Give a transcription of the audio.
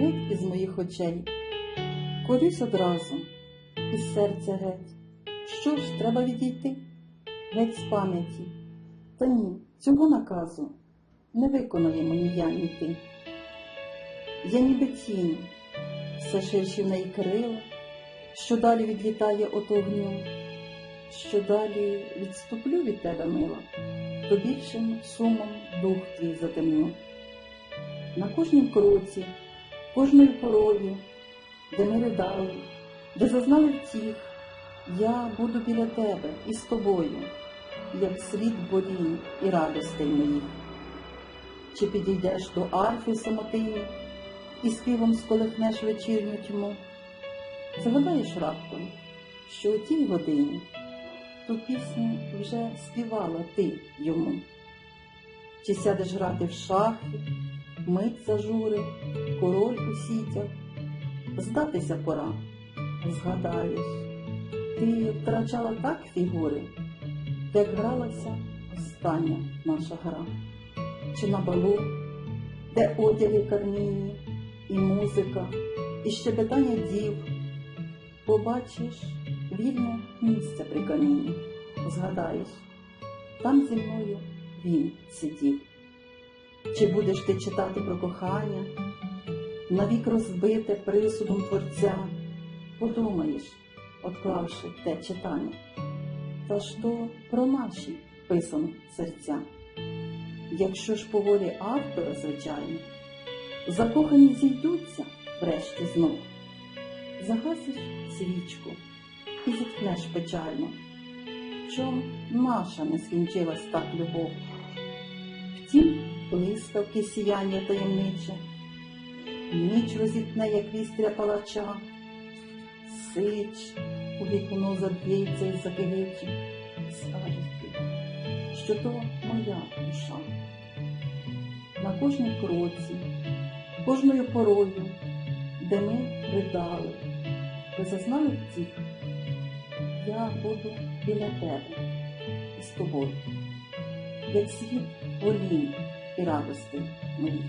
геть із моїх очей. Корюсь одразу, із серця геть. Що ж, треба відійти? Геть з пам'яті. Та ні, цього наказу не виконаємо ні я, ні ти. Я ніби тінь, все ширші в неї крила, що далі відлітає от огню, що далі відступлю від тебе, мила, то більшим сумом дух твій затемню. На кожнім кроці, кожною порою, де ми ридали, де зазнали втіх, я буду біля тебе і з тобою, як світ болін і радостей моїх. Чи підійдеш до арфи самотині і співом сколихнеш вечірню тьму? Згадаєш раптом, що у тій годині ту пісню вже співала ти йому. Чи сядеш грати в шахи, мить зажури, король у сітях, здатися пора, згадаєш, ти втрачала так фігури, як гралася остання наша гра, чи на балу, де одяги кармінні, і музика, і щебетання дів, побачиш вільне місце при каміні, згадаєш, там зі мною він сидів. Чи будеш ти читати про кохання, навік розбите присудом творця, подумаєш, отклавши те читання, та ж то про наші писано серця. Якщо ж по волі автора, звичайно, закохані зійдуться врешті знов, загасиш свічку і зіткнеш печально, чом наша не скінчилась так любов. Втім, блискавки сіяння таємниче, ніч розітне, як вістря палача, сич у вікно заб'ється і закивиче, скажуть, що то моя душа. На кожній кроці, кожною порою, де ми ридали, ви зазнали втіх, я буду біля тебе і з тобою, як світ волінь і радости моїх.